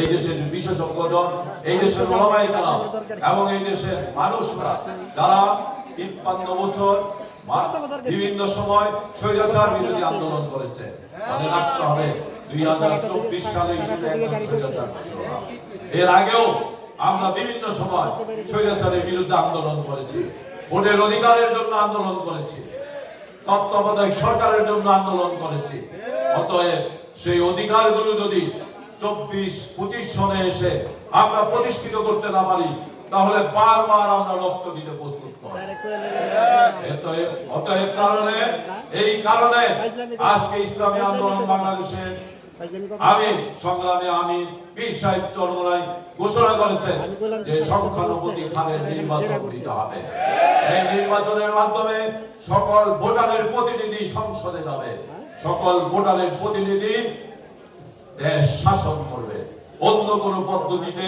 এই দেশের বিশেষজ্ঞজন এই দেশের ওলামায়ে কেরাম এবং এই দেশের মানুষরা যারা তিপ্পান্ন বছর বিভিন্ন সময় স্বৈরাচার বিরোধী আন্দোলন করেছে মনে রাখতে হবে দুই হাজার চব্বিশ সালে স্বৈরাচার এর আগেও আমরা বিভিন্ন সময় স্বৈরাচারের বিরুদ্ধে আন্দোলন করেছি, ভোটের অধিকারের জন্য আন্দোলন করেছি, তত্ত্বাবধায়ক সরকারের জন্য আন্দোলন করেছি। অতএব সেই অধিকারগুলো যদি চব্বিশ, পঁচিশ সনে এসে আমরা প্রতিষ্ঠিত করতে না পারি, তাহলে বারবার আমরা রক্ত দিতে প্রস্তুত অতএব কারণে, এই কারণে আজকে ইসলামী আন্দোলন বাংলাদেশের আমি, সংগ্রামে আমি, পীর সাহেব চরমরাই ঘোষণা করেছে যে সংখ্যানুপতি খানের নির্বাচন দিতে হবে। এই নির্বাচনের মাধ্যমে সকল ভোটারের প্রতিনিধি সংসদে যাবে। সকল ভোটারের প্রতিনিধি দেশ শাসন করবে। অন্য কোন পদ্ধতিতে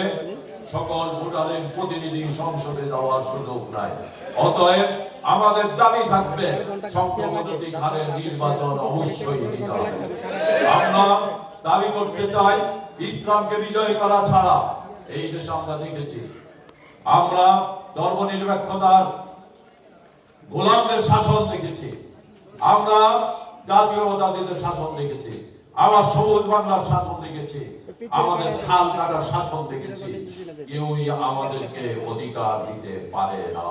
সকল ভোটারের প্রতিনিধি সংসদে যাওয়ার সুযোগ নাই। অতএব আমাদের দাবি থাকবে সংখ্যাগতি খানের নির্বাচন অবশ্যই দিতে হবে। আমরা দাবি করতে চাই, ইসলামকে বিজয় করা ছাড়া। এই দেশে আমরা দেখেছি, আমরা ধর্মনিরপেক্ষতার গোলামদের শাসন দেখেছি। আমরা জাতীয়তাবাদীদের শাসন দেখেছি। আমার সবুজ বাংলার শাসন দেখেছি আমাদের খাল কাটার শাসন দেখেছি। কেউই আমাদেরকে অধিকার দিতে পারে না।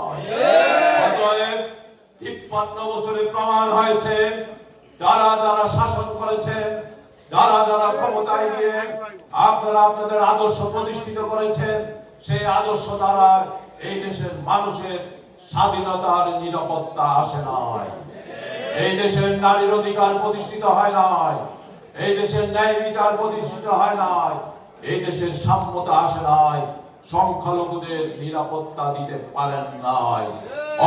তিপ্পান্ন বছরে প্রমাণ হয়েছে যারা যারা শাসন করেছেন যারা যারা ক্ষমতায় গিয়ে আপনারা আপনাদের আদর্শ প্রতিষ্ঠিত করেছেন সেই আদর্শ দ্বারা এই দেশের মানুষের স্বাধীনতার নিরাপত্তা আসে নাই। এই দেশের নারীর অধিকার প্রতিষ্ঠিত হয় নাই। এই দেশের ন্যায় বিচার প্রতিষ্ঠিত হয় নাই, এই দেশের সাম্যতা আসে নাই, সংখ্যালঘুদের নিরাপত্তা দিতে পারেন নাই।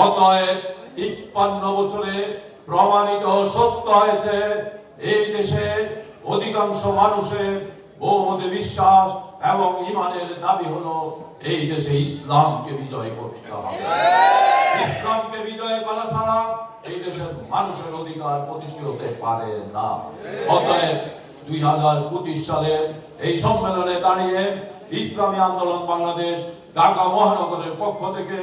অতএব তিপ্পান্ন বছরে প্রমাণিত সত্য হয়েছে, এই দেশের অধিকাংশ মানুষের বোধ বিশ্বাস এবং ইমানের দাবি হলো, এই দেশে ইসলামকে বিজয় করতে হবে। ইসলামকে বিজয় করা ছাড়া এই দেশের মানুষের অধিকার প্রতিষ্ঠিত হতে পারে না। অতএব দুই হাজার পঁচিশ সালের এই সম্মেলনে দাঁড়িয়ে ইসলামী আন্দোলন বাংলাদেশ ঢাকা মহানগরের পক্ষ থেকে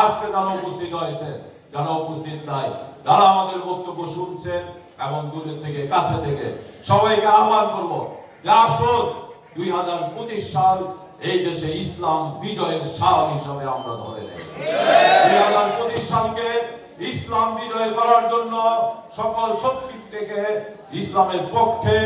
আজকে যারা উপস্থিত হয়েছে, যারা উপস্থিত নাই, যারা আমাদের বক্তব্য শুনছেন এবং দূরে থেকে কাছে থেকে সবাইকে আহ্বান করব যে আসুন দুই হাজার পঁচিশ সাল এই দেশে ইসলাম বিজয়ের সাল হিসাবে আমরা ধরে নেই। দুই হাজার পঁচিশ সালকে ইসলাম বিজয় করার জন্য সকল শক্তি থেকে ইসলামের পক্ষে,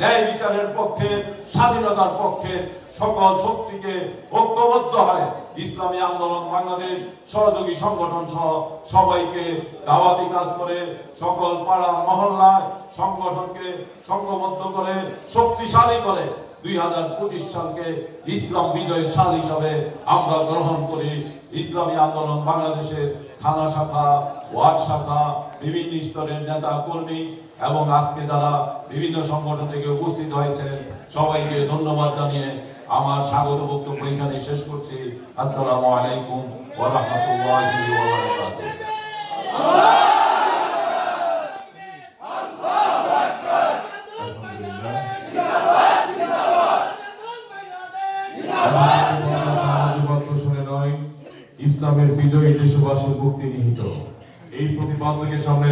ন্যায় বিচারের পক্ষে, স্বাধীনতার পক্ষে সকল শক্তিকে ঐক্যবদ্ধ হয়। ইসলামী আন্দোলন বাংলাদেশ সহযোগী সংগঠন সহ সবাইকে দাওয়াতি কাজ করে সকল পাড়া, মহল্লায় সংগঠনকে সংঘবদ্ধ করে, শক্তিশালী করে দুই হাজার পঁচিশ সালকে ইসলাম বিজয়ের সাল হিসাবে আমরা গ্রহণ করি। ইসলামী আন্দোলন বাংলাদেশের থানা শাখা ওয়ার্ড শাখা বিভিন্ন স্তরের নেতা কর্মী এবং আজকে যারা বিভিন্ন সংগঠন থেকে উপস্থিত হয়েছেন সবাইকে ধন্যবাদ জানিয়ে আমার স্বাগত বক্তব্য এখানে শেষ করছি। আসসালামু আলাইকুম ওয়া রাহমাতুল্লাহি বারাকাতুহু। ইসলামের বিজয়ী দেশবাসীর মুক্তি নিহিত। এই প্রতিপাদ্যকে সামনে